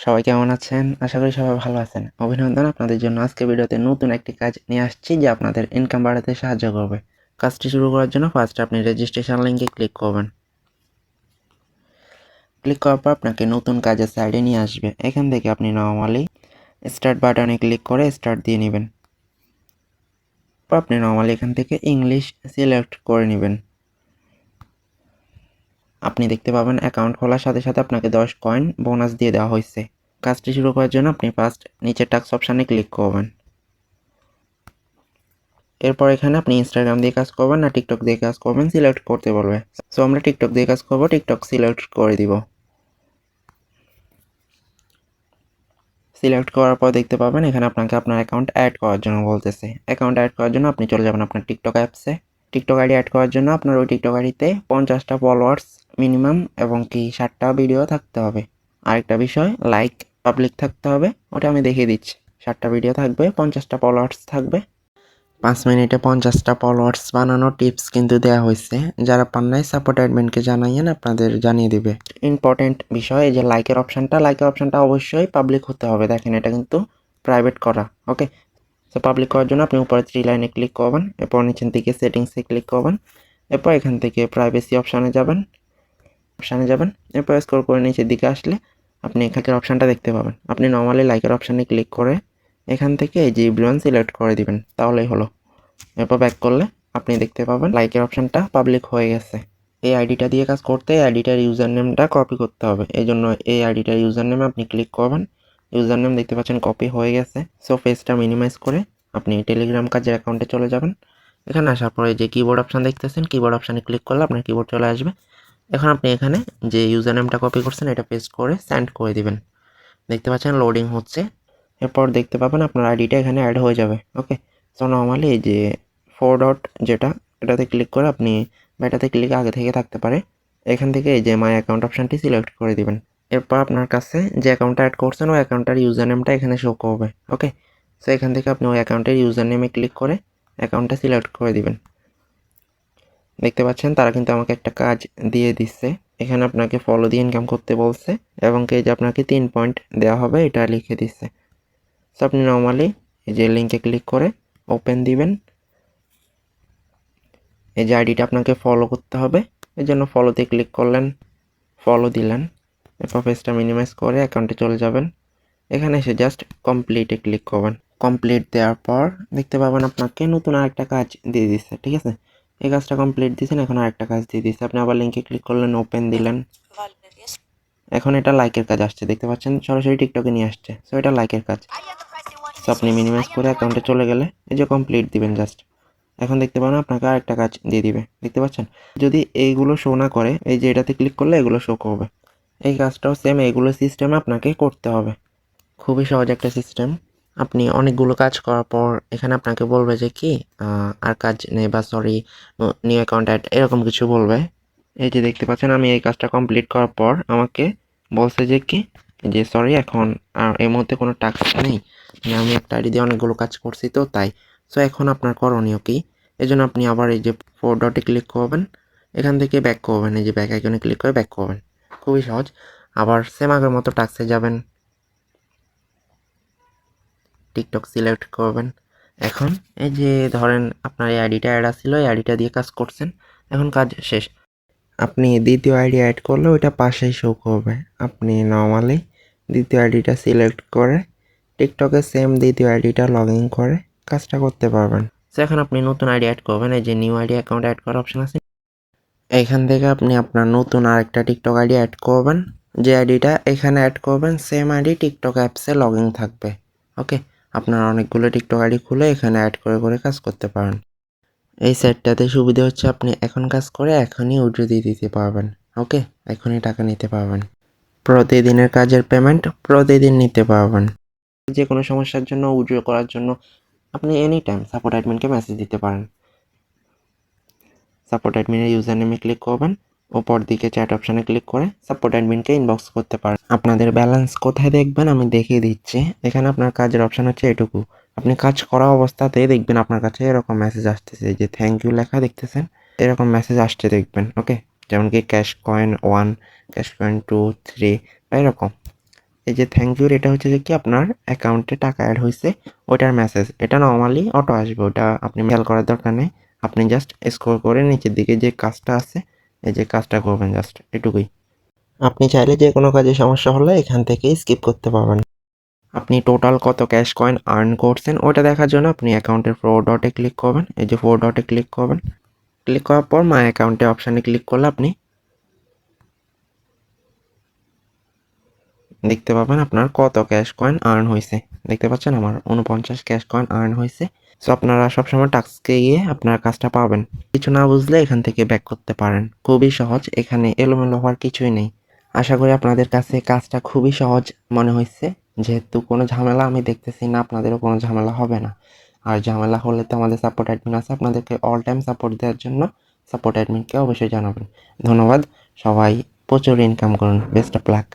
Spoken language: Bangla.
সবাই কেমন আছেন? আশা করি সবাই ভালো আছেন। অভিনন্দন, আপনাদের জন্য আজকে ভিডিওতে নতুন একটি কাজ নিয়ে আসছি যে আপনাদের ইনকাম বাড়াতে সাহায্য করবে। কাজটি শুরু করার জন্য ফার্স্ট আপনি রেজিস্ট্রেশন লিঙ্কে ক্লিক করবেন। ক্লিক করার পর আপনাকে নতুন কাজের সাইডে নিয়ে আসবে। এখান থেকে আপনি নর্মালি স্টার্ট বাটনে ক্লিক করে স্টার্ট দিয়ে নেবেন। আপনি নর্মালি এখান থেকে ইংলিশ সিলেক্ট করে নেবেন। আপনি দেখতে পাবেন অ্যাকাউন্ট খোলার সাথে সাথে আপনাকে দশ কয়েন বোনাস দিয়ে দেওয়া হয়েছে। কাজটি শুরু করার জন্য আপনি ফার্স্ট নিচের টাক্স অপশানে ক্লিক করবেন। এরপর এখানে আপনি ইনস্টাগ্রাম দিয়ে কাজ করবেন না টিকটক দিয়ে কাজ করবেন সিলেক্ট করতে বলবে। সো আমরা টিকটক দিয়ে কাজ করব টিকটক সিলেক্ট করে দিব। সিলেক্ট করার পর দেখতে পাবেন এখানে আপনাকে আপনার অ্যাকাউন্ট অ্যাড করার জন্য বলতেছে। অ্যাকাউন্ট অ্যাড করার জন্য আপনি চলে যাবেন আপনার টিকটক অ্যাপসে টিকটক আইডি অ্যাড করার জন্য আপনার ওই টিকটক আইডিতে পঞ্চাশটা ফলোয়ার্স মিনিমাম এবং কি ষাটটা ভিডিও থাকতে হবে। আরেকটা বিষয় লাইক পাবলিক থাকতে হবে, ওটা আমি দেখিয়ে দিচ্ছি। ষাটটা ভিডিও থাকবে, পঞ্চাশটা ফলোয়ার্স থাকবে। পাঁচ মিনিটে পঞ্চাশটা ফলোয়ার্স বানানোর টিপস কিন্তু দেওয়া হয়েছে। যারা পান নাই সাপোর্ট অ্যাডমিনকে জানাইয়েন, আপনাদের জানিয়ে দিবে। ইম্পর্টেন্ট বিষয়, এই যে লাইকের অপশানটা লাইকের অপশানটা অবশ্যই পাবলিক হতে হবে। দেখেন, এটা কিন্তু প্রাইভেট করা ওকে সো পাবলিক করার জন্য আপনি উপরে থ্রি লাইনে ক্লিক করবেন, এরপর নিচের দিকে সেটিংসে ক্লিক করবেন, এরপর এখান থেকে প্রাইভেসি অপশানে যাবেন। অপশানে যাবেন এরপর স্কোর করে নিচের দিকে আসলে আপনি এখানকার অপশানটা দেখতে পাবেন। আপনি নর্মালি লাইকের অপশানে ক্লিক করে এখান থেকে এই যে ব্লুয়ান সিলেক্ট করে দিবেন, তাহলেই হলো। এরপর ব্যাক করলে আপনি দেখতে পাবেন লাইকের অপশানটা পাবলিক হয়ে গেছে। এই আইডিটা দিয়ে কাজ করতে এই আইডিটার ইউজার নেমটা কপি করতে হবে। এই জন্য এই আইডিটার ইউজার নেমে আপনি ক্লিক করবেন ইউজার নেম দেখতে পাচ্ছেন কপি হয়ে গেছে। সো ফেসটা মিনিমাইজ করে আপনি টেলিগ্রাম কাজের অ্যাকাউন্টে চলে যাবেন। এখানে আসার পরে যে কিবোর্ড অপশান দেখতেছেন কিবোর্ড অপশানে ক্লিক করলে আপনার কিবোর্ড চলে আসবে। এখন আপনি এখানে যে ইউজার নেমটা কপি করছেন, এটা পেস্ট করে সেন্ড করে দিবেন। দেখতে পাচ্ছেন লোডিং হচ্ছে। এরপর দেখতে পাবেন আপনার আইডিটা এখানে অ্যাড হয়ে যাবে ওকে সো নর্মালি এই যে ফোর ডট যেটা, এটাতে ক্লিক করে আপনি এটাতে ক্লিক আগে থেকে থাকতে পারে। এখান থেকে এই যে মাই অ্যাকাউন্ট অপশানটি সিলেক্ট করে দিবেন। এরপর আপনার কাছে যে অ্যাকাউন্টটা অ্যাড করছেন, ওই অ্যাকাউন্টটার ইউজার নেমটা এখানে শো করবে ওকে সো এখান থেকে আপনি ওই অ্যাকাউন্টের ইউজার নেমে ক্লিক করে অ্যাকাউন্টটা সিলেক্ট করে দিবেন। দেখতে পাচ্ছেন, তারা কিন্তু আমাকে একটা কাজ দিয়ে দিচ্ছে। এখানে আপনাকে ফলো দিয়ে ইনকাম করতে বলছে এবং এই যে আপনাকে তিন পয়েন্ট দেওয়া হবে, এটা লিখে দিচ্ছে। সো আপনি নর্মালি এই যে লিঙ্কে ক্লিক করে ওপেন দিবেন। এই যে আইডিটা আপনাকে ফলো করতে হবে। এই জন্য ফলোতে ক্লিক করলেন ফলো দিলেন। এরপর পেজটা মিনিমাইজ করে অ্যাকাউন্টে চলে যাবেন। এখানে এসে জাস্ট কমপ্লিটে ক্লিক করবেন। কমপ্লিট দেওয়ার পর দেখতে পাবেন আপনাকে নতুন আরেকটা কাজ দিয়ে দিচ্ছে, ঠিক আছে? এই কাজটা কমপ্লিট দিয়েছেন, এখন আরেকটা কাজ দিয়ে দিচ্ছে আপনি আবার লিঙ্কে ক্লিক করলেন ওপেন দিলেন। এখন এটা লাইকের কাজ আসছে, দেখতে পাচ্ছেন? সরাসরি টিকটকে নিয়ে আসছে। সো এটা লাইকের কাজ। সো আপনি মিনিমাইজ করে অ্যাকাউন্টে চলে গেলে এই যে কমপ্লিট দিবেন জাস্ট এখন দেখতে পাবেন আপনাকে আরেকটা কাজ দিয়ে দিবে। দেখতে পাচ্ছেন? যদি এইগুলো শো না করে, এই যে এটাতে ক্লিক করলে এগুলো শো করবে। এই কাজটাও সেম এইগুলো সিস্টেমে আপনাকে করতে হবে। খুবই সহজ একটা সিস্টেম আপনি অনেকগুলো কাজ করার পর এখানে আপনাকে বলবে যে কি আর কাজ নেই বা সরি নিউ অ্যাকাউন্ট অ্যাড এরকম কিছু বলবে। এই যে দেখতে পাচ্ছেন, আমি এই কাজটা কমপ্লিট করার পর আমাকে বলছে যে কি, যে সরি এখন আর এই মুহূর্তে কোনো টাস্ক নেই। আমি একটা আইডি দিয়ে অনেকগুলো কাজ করছি তো, তাই। সো এখন আপনার করণীয় কি? এই জন্য আপনি আবার এই যে ফোর ডটে ক্লিক করবেন। এখান থেকে ব্যাক করবেন, এই যে ব্যাক আইকনে ক্লিক করে ব্যাক করবেন। খুবই সহজ। আবার সেম আগের মতো টাক্সে যাবেন। টিকটক সিলেক্ট করবেন। এখন এই যে ধরেন আপনার এই আইডিটা অ্যাড আসছিল এই আইডিটা দিয়ে কাজ করছেন। এখন কাজ শেষ। আপনি দ্বিতীয় আইডি অ্যাড করলে ওইটা পাশেই শো করবে। আপনি নর্মালি দ্বিতীয় আইডিটা সিলেক্ট করে টিকটকে সেম দ্বিতীয় আইডিটা লগ ইন করে কাজটা করতে পারবেন। সো এখন আপনি নতুন আইডি অ্যাড করবেন। এই যে নিউ আইডি অ্যাকাউন্ট অ্যাড করার অপশন আছে। এইখান থেকে আপনি আপনার নতুন আরেকটা টিকটক আইডি অ্যাড করবেন। যে আইডিটা এখানে অ্যাড করবেন সেম আইডি টিকটক অ্যাপসে লগ ইন থাকবে। ওকে আপনার অনেকগুলো টিকটক আইডি খুলে এখানে অ্যাড করে করে কাজ করতে পারেন। এই সেটটাতে সুবিধা হচ্ছে আপনি এখন কাজ করে এখনই উইড্রো দিয়ে দিতে পারবেন। ওকে? এখনই টাকা নিতে পারবেন। প্রতিদিনের কাজের পেমেন্ট প্রতিদিন নিতে পারবেন। যে কোনো সমস্যার জন্য উইড্রো করার জন্য আপনি এনি টাইম সাপোর্ট অ্যাডমিনকে মেসেজ দিতে পারেন। সাপোর্ট অ্যাডমিনের ইউজার নেমে ক্লিক করবেন। ওপর দিকে চ্যাট অপশানে ক্লিক করে সাপোর্ট অ্যাডমিনকে ইনবক্স করতে পারেন। আপনাদের ব্যালেন্স কোথায় দেখবেন আমি দেখিয়ে দিচ্ছি। এখানে আপনার কাজের অপশান হচ্ছে এটুকু। আপনি কাজ করা অবস্থাতেই দেখবেন আপনার কাছে এরকম মেসেজ আসতেছে যে থ্যাংক ইউ লেখা দেখতেছেন, এরকম মেসেজ আসতে দেখবেন ওকে যেমন কি cash coin one cash coin two three এরকম। এই যে থ্যাংক ইউর এটা হচ্ছে যে কি আপনার অ্যাকাউন্টে টাকা অ্যাড হয়েছে ওইটার মেসেজ এটা নর্মালি অটো আসবে, ওটা আপনি খেয়াল করার দরকার নেই। আপনি জাস্ট স্ক্রল করে নিচের দিকে যে কাজটা আছে এই যে কাজটা করবেন জাস্ট এটুকুই। আপনি চাইলে যে কোনো কাজে সমস্যা হলে এখান থেকে স্কিপ করতে পারবেন। আপনি টোটাল কত ক্যাশ কয়েন আর্ন করছেন ওটা দেখার জন্য আপনি অ্যাকাউন্টের ফোর ডটে ক্লিক করবেন। এই যে ফোর ডটে ক্লিক করবেন ক্লিক করার পর মাই অ্যাকাউন্টে অপশানে ক্লিক করলে আপনি দেখতে পাবেন আপনার কত ক্যাশ কয়েন আর্ন হয়েছে। দেখতে পাচ্ছেন আমার উনপঞ্চাশ ক্যাশ কয়েন আর্ন হয়েছে। সো আপনারা সবসময় টাস্কে গিয়ে আপনার কাজটা পাবেন। কিছু না বুঝলে এখান থেকে ব্যাক করতে পারেন। খুবই সহজ, এখানে এলোমেলো হওয়ার কিছুই নেই। আশা করি আপনাদের কাছে কাজটা খুবই সহজ মনে হয়েছে। যেহেতু কোনো ঝামেলা আমি দেখতেছি না, আপনাদেরও কোনো ঝামেলা হবে না। আর ঝামেলা হলে তো আমাদের সাপোর্ট অ্যাডমিন আছে। আপনাদেরকে অল টাইম সাপোর্ট দেওয়ার জন্য সাপোর্ট অ্যাডমিনকে অবশ্যই জানাবেন। ধন্যবাদ। সবাই প্রচুর ইনকাম করুন। Best of luck